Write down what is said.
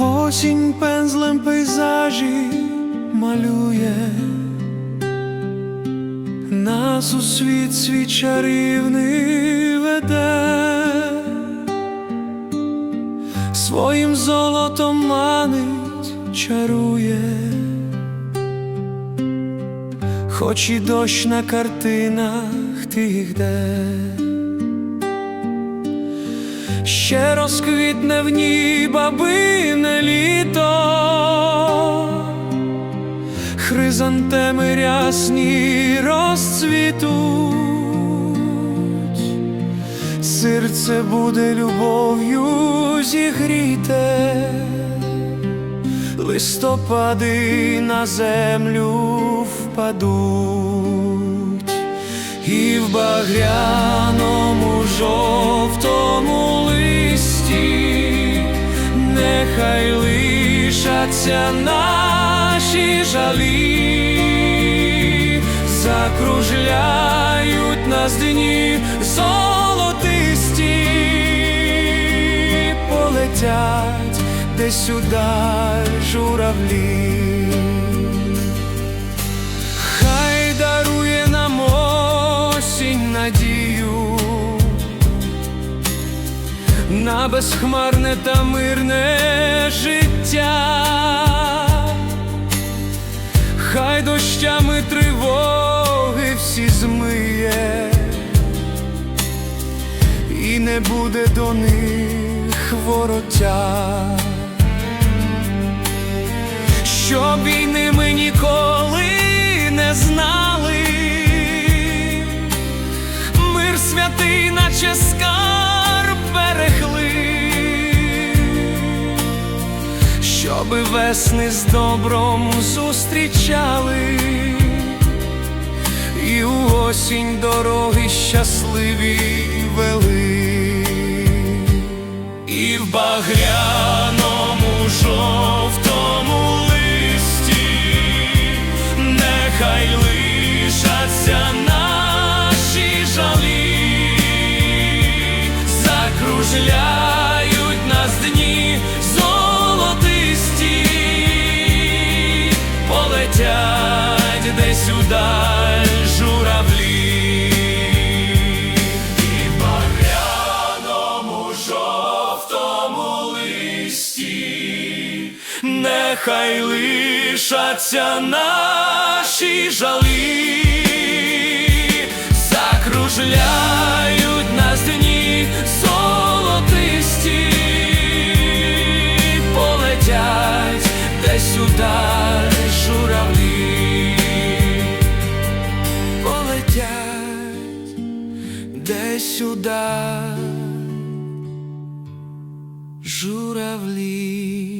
Осінь пензлем пейзажі малює, нас у світ свій чарівний веде, своїм золотом манить, чарує, хоч і дощ на картинах тих де. Ще розквітне в ній бабине літо, хризантеми рясні розцвітуть, серце буде любов'ю зігріте, листопади на землю впадуть, і в багряному жовтому лишаться наші жалі, закружляють нас дні золотисті, полетять десь удаль журавлі. На безхмарне та мирне життя, хай дощами тривоги всі змиє, і не буде до них вороття. Щоб війни ми ніколи не знали, мир святий, наче скарб щоби весни з добром зустрічали, і у осінь дороги щасливі вели, і в багряному жовтому листі нехай лишаться наші жалі, закружляють нехай лишаться наші жалі, закружляють нас дні золотисті, полетять десь удар журавлі, полетять десь удар журавлі.